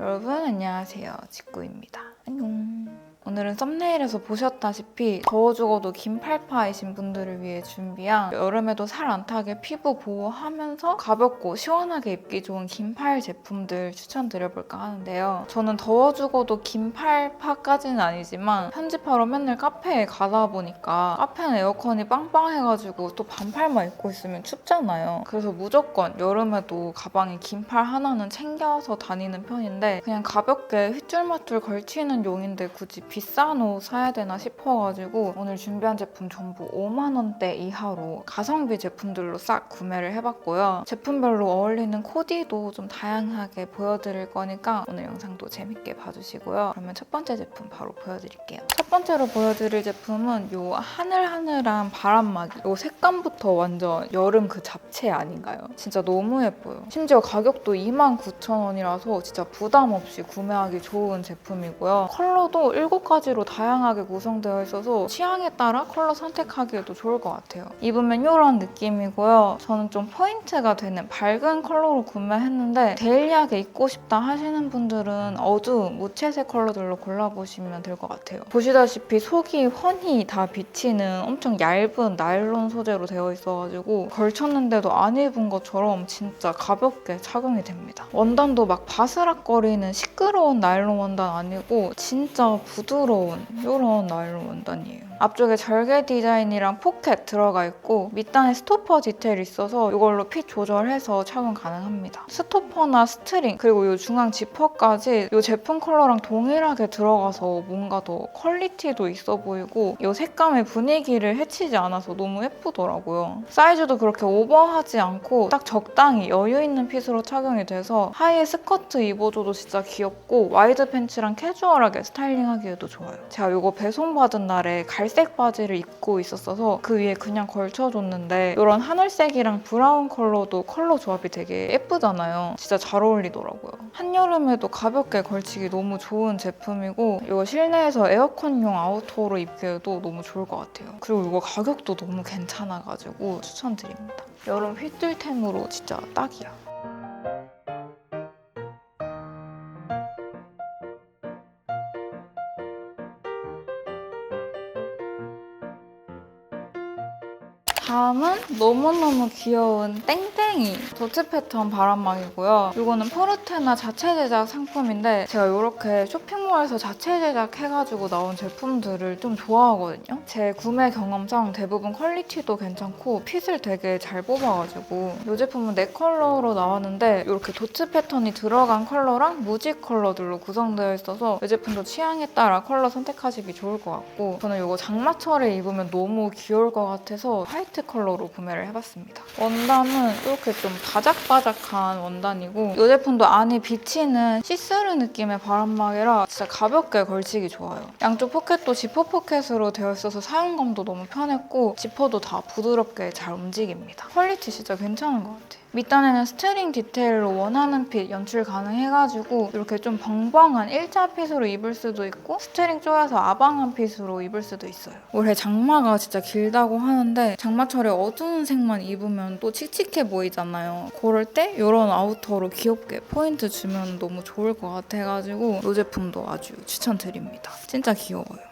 여러분 안녕하세요. 직구입니다. 안녕 오늘은 썸네일에서 보셨다시피 더워 죽어도 긴 팔파이신 분들을 위해 준비한 여름에도 살 안 타게 피부 보호하면서 가볍고 시원하게 입기 좋은 긴팔 제품들 추천드려볼까 하는데요. 저는 더워 죽어도 긴팔파까지는 아니지만 편집하러 맨날 카페에 가다 보니까 카페는 에어컨이 빵빵해가지고 또 반팔만 입고 있으면 춥잖아요. 그래서 무조건 여름에도 가방에 긴팔 하나는 챙겨서 다니는 편인데 그냥 가볍게 휘줄마줄 걸치는 용인데 굳이 비싼 옷 사야 되나 싶어가지고 오늘 준비한 제품 전부 5만 원대 이하로 가성비 제품들로 싹 구매를 해봤고요. 제품별로 어울리는 코디도 좀 다양하게 보여드릴 거니까 오늘 영상도 재밌게 봐주시고요. 그러면 첫 번째 제품 바로 보여드릴게요. 첫 번째로 보여드릴 제품은 이 하늘하늘한 바람막이 이 색감부터 완전 여름 그 잡채 아닌가요? 진짜 너무 예뻐요. 심지어 가격도 29,000원이라서 진짜 부담 없이 구매하기 좋은 제품이고요. 컬러도 7가지 로 다양하게 구성되어 있어서 취향에 따라 컬러 선택하기에도 좋을 것 같아요. 입으면 이런 느낌이고요. 저는 좀 포인트가 되는 밝은 컬러로 구매했는데 데일리하게 입고 싶다 하시는 분들은 어두운 무채색 컬러들로 골라보시면 될 것 같아요. 보시다시피 속이 훤히 다 비치는 엄청 얇은 나일론 소재로 되어 있어가지고 걸쳤는데도 안 입은 것처럼 진짜 가볍게 착용이 됩니다. 원단도 막 바스락거리는 시끄러운 나일론 원단 아니고 진짜 부드러운 이런 나일론 원단이에요. 앞쪽에 절개 디자인이랑 포켓 들어가 있고 밑단에 스토퍼 디테일이 있어서 이걸로 핏 조절해서 착용 가능합니다. 스토퍼나 스트링 그리고 이 중앙 지퍼까지 이 제품 컬러랑 동일하게 들어가서 뭔가 더 퀄리티도 있어 보이고 이 색감의 분위기를 해치지 않아서 너무 예쁘더라고요. 사이즈도 그렇게 오버하지 않고 딱 적당히 여유 있는 핏으로 착용이 돼서 하이에 스커트 입어줘도 진짜 귀엽고 와이드 팬츠랑 캐주얼하게 스타일링하기에도 좋아요. 제가 이거 배송 받은 날에 갈색 바지를 입고 있었어서 그 위에 그냥 걸쳐줬는데 이런 하늘색이랑 브라운 컬러도 컬러 조합이 되게 예쁘잖아요. 진짜 잘 어울리더라고요. 한여름에도 가볍게 걸치기 너무 좋은 제품이고 이거 실내에서 에어컨용 아우터로 입기에도 너무 좋을 것 같아요. 그리고 이거 가격도 너무 괜찮아가지고 추천드립니다. 여름 휘뚫템으로 진짜 딱이야. 다음은 너무너무 귀여운 땡땡이 도트 패턴 바람막이고요. 이거는 포르테나 자체 제작 상품인데 제가 이렇게 쇼핑몰에서 자체 제작해가지고 나온 제품들을 좀 좋아하거든요. 제 구매 경험상 대부분 퀄리티도 괜찮고 핏을 되게 잘 뽑아가지고 이 제품은 네 컬러로 나왔는데 이렇게 도트 패턴이 들어간 컬러랑 무지 컬러들로 구성되어 있어서 이 제품도 취향에 따라 컬러 선택하시기 좋을 것 같고 저는 이거 장마철에 입으면 너무 귀여울 것 같아서 화이트 컬러 로 구매를 해봤습니다. 원단은 이렇게 좀 바작바작한 원단이고 이 제품도 안이 비치는 시스루 느낌의 바람막이라 진짜 가볍게 걸치기 좋아요. 양쪽 포켓도 지퍼 포켓으로 되어 있어서 사용감도 너무 편했고 지퍼도 다 부드럽게 잘 움직입니다. 퀄리티 진짜 괜찮은 것 같아요. 밑단에는 스트링 디테일로 원하는 핏 연출 가능해가지고 이렇게 좀 벙벙한 일자 핏으로 입을 수도 있고 스트링 쪼여서 아방한 핏으로 입을 수도 있어요. 올해 장마가 진짜 길다고 하는데 장마철에 어두운 색만 입으면 또 칙칙해 보이잖아요. 그럴 때 이런 아우터로 귀엽게 포인트 주면 너무 좋을 것 같아가지고 이 제품도 아주 추천드립니다. 진짜 귀여워요.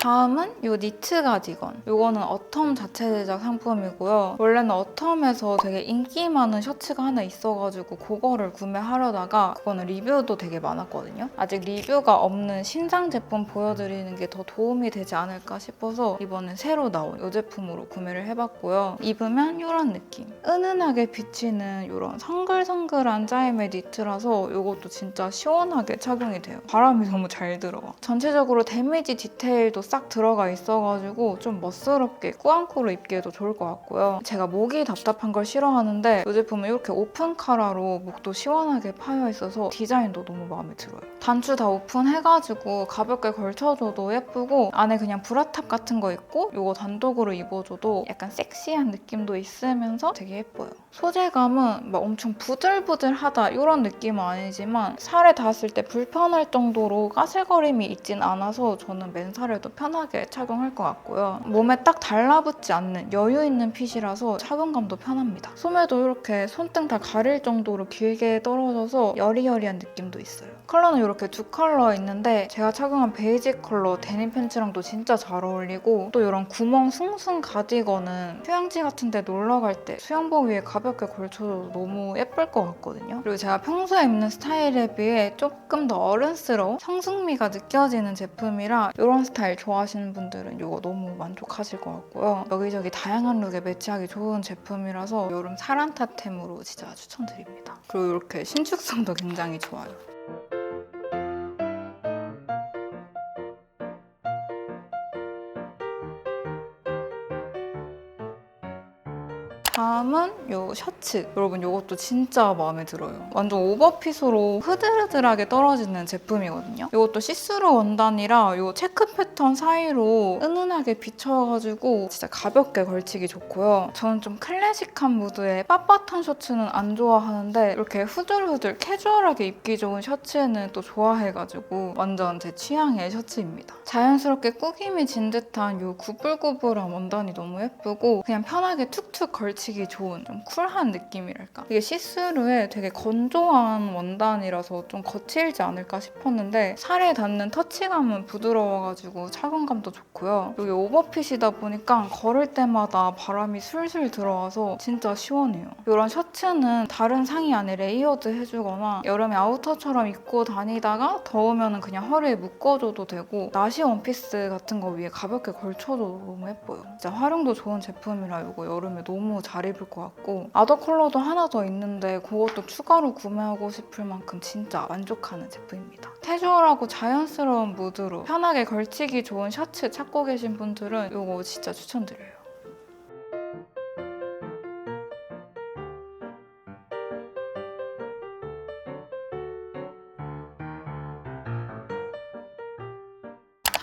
다음은 이 니트 가디건. 이거는 어텀 자체 제작 상품이고요. 원래는 어텀에서 되게 인기 많은 셔츠가 하나 있어가지고 그거를 구매하려다가 그거는 리뷰도 되게 많았거든요. 아직 리뷰가 없는 신상 제품 보여드리는 게 더 도움이 되지 않을까 싶어서 이번엔 새로 나온 이 제품으로 구매를 해봤고요. 입으면 이런 느낌. 은은하게 비치는 이런 성글성글한 짜임의 니트라서 이것도 진짜 시원하게 착용이 돼요. 바람이 너무 잘 들어와. 전체적으로 데미지 디테일도 싹 들어가 있어가지고 좀 멋스럽게 꾸안꾸로 입기에도 좋을 것 같고요. 제가 목이 답답한 걸 싫어하는데 이 제품은 이렇게 오픈 카라로 목도 시원하게 파여 있어서 디자인도 너무 마음에 들어요. 단추 다 오픈해가지고 가볍게 걸쳐줘도 예쁘고 안에 그냥 브라탑 같은 거 있고 이거 단독으로 입어줘도 약간 섹시한 느낌도 있으면서 되게 예뻐요. 소재감은 막 엄청 부들부들하다 이런 느낌은 아니지만 살에 닿았을 때 불편할 정도로 까슬거림이 있진 않아서 저는 맨살에도 편하게 착용할 것 같고요. 몸에 딱 달라붙지 않는 여유 있는 핏이라서 착용감도 편합니다. 소매도 이렇게 손등 다 가릴 정도로 길게 떨어져서 여리여리한 느낌도 있어요. 컬러는 이렇게 두 컬러 있는데 제가 착용한 베이지 컬러 데님 팬츠랑도 진짜 잘 어울리고 또 이런 구멍 숭숭 가디건은 휴양지 같은 데 놀러 갈 때 수영복 위에 가볍게 걸쳐도 너무 예쁠 것 같거든요. 그리고 제가 평소에 입는 스타일에 비해 조금 더 어른스러운 성숙미가 느껴지는 제품이라 이런 스타일 좋아 하시는 분들은 이거 너무 만족하실 것 같고요. 여기저기 다양한 룩에 매치하기 좋은 제품이라서 여름 사란타템으로 진짜 추천드립니다. 그리고 이렇게 신축성도 굉장히 좋아요. 다음은 요 셔츠. 여러분 이것도 진짜 마음에 들어요. 완전 오버핏으로 흐들흐들하게 떨어지는 제품이거든요. 이것도 시스루 원단이라 요 체크 패턴 사이로 은은하게 비쳐가지고 진짜 가볍게 걸치기 좋고요. 저는 좀 클래식한 무드의 빳빳한 셔츠는 안 좋아하는데 이렇게 후들후들 캐주얼하게 입기 좋은 셔츠는 또 좋아해가지고 완전 제 취향의 셔츠입니다. 자연스럽게 꾸김이 진 듯한 요 구불구불한 원단이 너무 예쁘고 그냥 편하게 툭툭 걸치기 좋은 좀 쿨한 느낌이랄까. 이게 시스루에 되게 건조한 원단이라서 좀 거칠지 않을까 싶었는데 살에 닿는 터치감은 부드러워가지고 착용감도 좋고요. 여기 오버핏이다 보니까 걸을 때마다 바람이 술술 들어와서 진짜 시원해요. 이런 셔츠는 다른 상의 안에 레이어드 해주거나 여름에 아우터처럼 입고 다니다가 더우면 그냥 허리에 묶어줘도 되고 나시 원피스 같은 거 위에 가볍게 걸쳐도 너무 예뻐요. 진짜 활용도 좋은 제품이라 이거 여름에 너무 잘 입을 것 같고 아더 컬러도 하나 더 있는데 그것도 추가로 구매하고 싶을 만큼 진짜 만족하는 제품입니다. 캐주얼하고 자연스러운 무드로 편하게 걸치기 좋은 셔츠 찾고 계신 분들은 이거 진짜 추천드려요.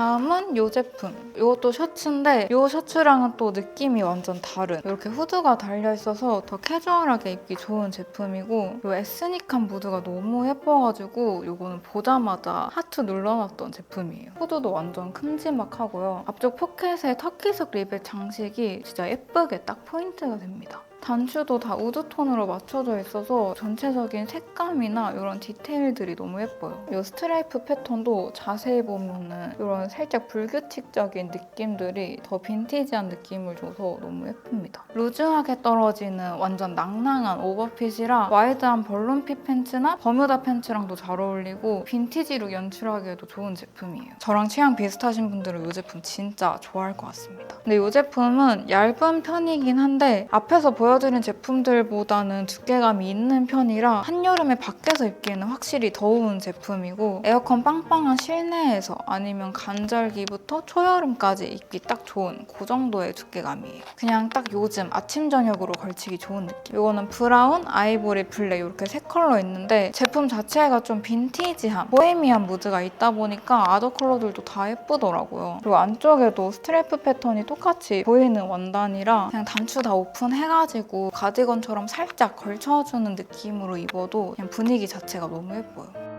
다음은 이 제품. 이것도 셔츠인데 이 셔츠랑은 또 느낌이 완전 다른 이렇게 후드가 달려있어서 더 캐주얼하게 입기 좋은 제품이고 이 에스닉한 무드가 너무 예뻐가지고 이거는 보자마자 하트 눌러놨던 제품이에요. 후드도 완전 큼지막하고요. 앞쪽 포켓에 터키색 리벳 장식이 진짜 예쁘게 딱 포인트가 됩니다. 단추도 다 우드톤으로 맞춰져 있어서 전체적인 색감이나 이런 디테일들이 너무 예뻐요. 이 스트라이프 패턴도 자세히 보면은 이런 살짝 불규칙적인 느낌들이 더 빈티지한 느낌을 줘서 너무 예쁩니다. 루즈하게 떨어지는 완전 낭낭한 오버핏이라 와이드한 벌룬핏 팬츠나 버뮤다 팬츠랑도 잘 어울리고 빈티지룩 연출하기에도 좋은 제품이에요. 저랑 취향 비슷하신 분들은 이 제품 진짜 좋아할 것 같습니다. 근데 이 제품은 얇은 편이긴 한데 앞에서 보여 드린 제품들보다는 두께감이 있는 편이라 한여름에 밖에서 입기에는 확실히 더운 제품이고 에어컨 빵빵한 실내에서 아니면 간절기부터 초여름까지 입기 딱 좋은 그 정도의 두께감이에요. 그냥 딱 요즘 아침 저녁으로 걸치기 좋은 느낌. 이거는 브라운, 아이보리, 블랙 이렇게 세 컬러 있는데 제품 자체가 좀 빈티지한 보헤미안 무드가 있다 보니까 아더 컬러들도 다 예쁘더라고요. 그리고 안쪽에도 스트래프 패턴이 똑같이 보이는 원단이라 그냥 단추 다 오픈해가지고 가디건처럼 살짝 걸쳐주는 느낌으로 입어도 그냥 분위기 자체가 너무 예뻐요.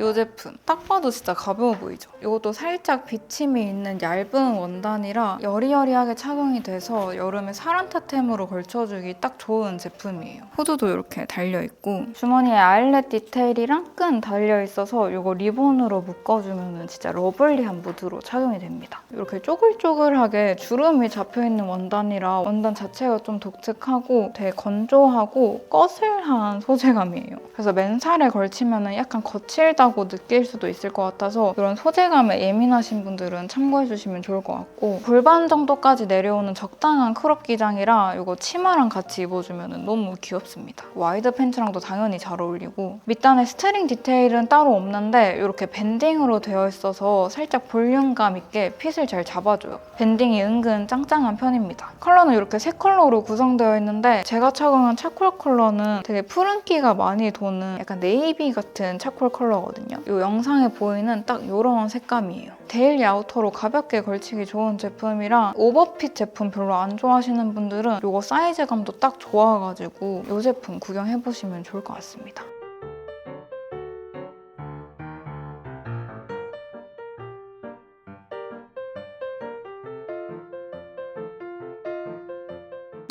이 제품. 딱 봐도 진짜 가벼워 보이죠? 이것도 살짝 비침이 있는 얇은 원단이라 여리여리하게 착용이 돼서 여름에 사란타템으로 걸쳐주기 딱 좋은 제품이에요. 후드도 이렇게 달려있고 주머니에 아일렛 디테일이랑 끈 달려있어서 이거 리본으로 묶어주면 진짜 러블리한 무드로 착용이 됩니다. 이렇게 쪼글쪼글하게 주름이 잡혀있는 원단이라 원단 자체가 좀 독특하고 되게 건조하고 꺼슬한 소재감이에요. 그래서 맨살에 걸치면 약간 거칠다 고 느낄 수도 있을 것 같아서 이런 소재감에 예민하신 분들은 참고해 주시면 좋을 것 같고 골반 정도까지 내려오는 적당한 크롭 기장이라 이거 치마랑 같이 입어주면 너무 귀엽습니다. 와이드 팬츠랑도 당연히 잘 어울리고 밑단에 스트링 디테일은 따로 없는데 이렇게 밴딩으로 되어 있어서 살짝 볼륨감 있게 핏을 잘 잡아줘요. 밴딩이 은근 짱짱한 편입니다. 컬러는 이렇게 세 컬러로 구성되어 있는데 제가 착용한 차콜 컬러는 되게 푸른기가 많이 도는 약간 네이비 같은 차콜 컬러거든요. 이 영상에 보이는 딱 이런 색감이에요. 데일리 아우터로 가볍게 걸치기 좋은 제품이라 오버핏 제품 별로 안 좋아하시는 분들은 이거 사이즈감도 딱 좋아가지고 이 제품 구경해보시면 좋을 것 같습니다.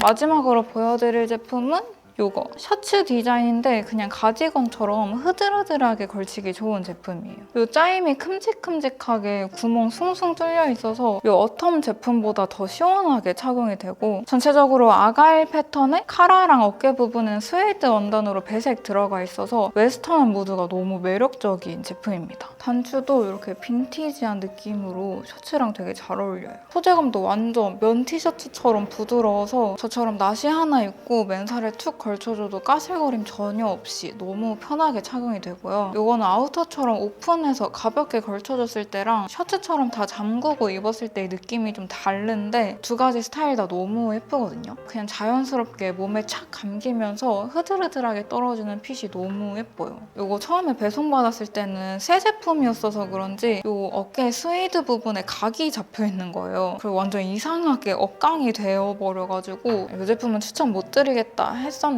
마지막으로 보여드릴 제품은 요거 셔츠 디자인인데 그냥 가디건처럼 흐드러들하게 걸치기 좋은 제품이에요. 요 짜임이 큼직큼직하게 구멍 숭숭 뚫려 있어서 요 어텀 제품보다 더 시원하게 착용이 되고 전체적으로 아가일 패턴에 카라랑 어깨 부분은 스웨이드 원단으로 배색 들어가 있어서 웨스턴한 무드가 너무 매력적인 제품입니다. 단추도 이렇게 빈티지한 느낌으로 셔츠랑 되게 잘 어울려요. 소재감도 완전 면 티셔츠처럼 부드러워서 저처럼 나시 하나 입고 맨살에 툭 걸 쳐줘도 까슬거림 전혀 없이 너무 편하게 착용이 되고요. 이거는 아우터처럼 오픈해서 가볍게 걸쳐줬을 때랑 셔츠처럼 다 잠그고 입었을 때의 느낌이 좀 다른데 두 가지 스타일 다 너무 예쁘거든요. 그냥 자연스럽게 몸에 착 감기면서 흐드르드하게 떨어지는 핏이 너무 예뻐요. 이거 처음에 배송받았을 때는 새 제품이었어서 그런지 이 어깨 스웨이드 부분에 각이 잡혀 있는 거예요. 그리고 완전 이상하게 억강이 되어버려가지고 이 제품은 추천 못 드리겠다 했었는데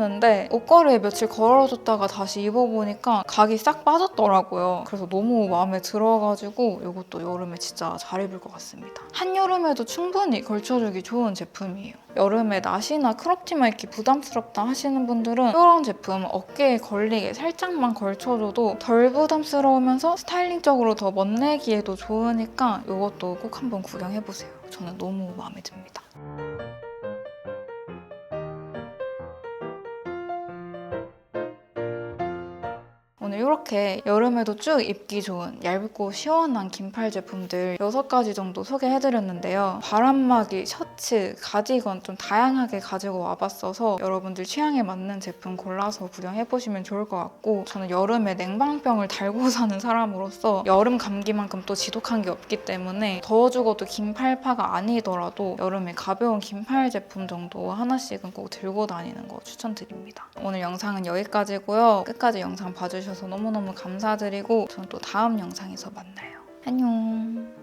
옷걸이에 며칠 걸어뒀다가 다시 입어보니까 각이 싹 빠졌더라고요. 그래서 너무 마음에 들어가지고 이것도 여름에 진짜 잘 입을 것 같습니다. 한여름에도 충분히 걸쳐주기 좋은 제품이에요. 여름에 나시나 크롭티만 입기 부담스럽다 하시는 분들은 이런 제품 어깨에 걸리게 살짝만 걸쳐줘도 덜 부담스러우면서 스타일링적으로 더 멋내기에도 좋으니까 이것도 꼭 한번 구경해보세요. 저는 너무 마음에 듭니다. 오늘 이렇게 여름에도 쭉 입기 좋은 얇고 시원한 긴팔 제품들 6가지 정도 소개해드렸는데요. 바람막이, 셔츠, 가디건 좀 다양하게 가지고 와봤어서 여러분들 취향에 맞는 제품 골라서 구경해보시면 좋을 것 같고 저는 여름에 냉방병을 달고 사는 사람으로서 여름 감기만큼 또 지독한 게 없기 때문에 더워 죽어도 긴팔파가 아니더라도 여름에 가벼운 긴팔 제품 정도 하나씩은 꼭 들고 다니는 거 추천드립니다. 오늘 영상은 여기까지고요. 끝까지 영상 봐주셔서 너무너무 감사드리고 저는 또 다음 영상에서 만나요. 안녕.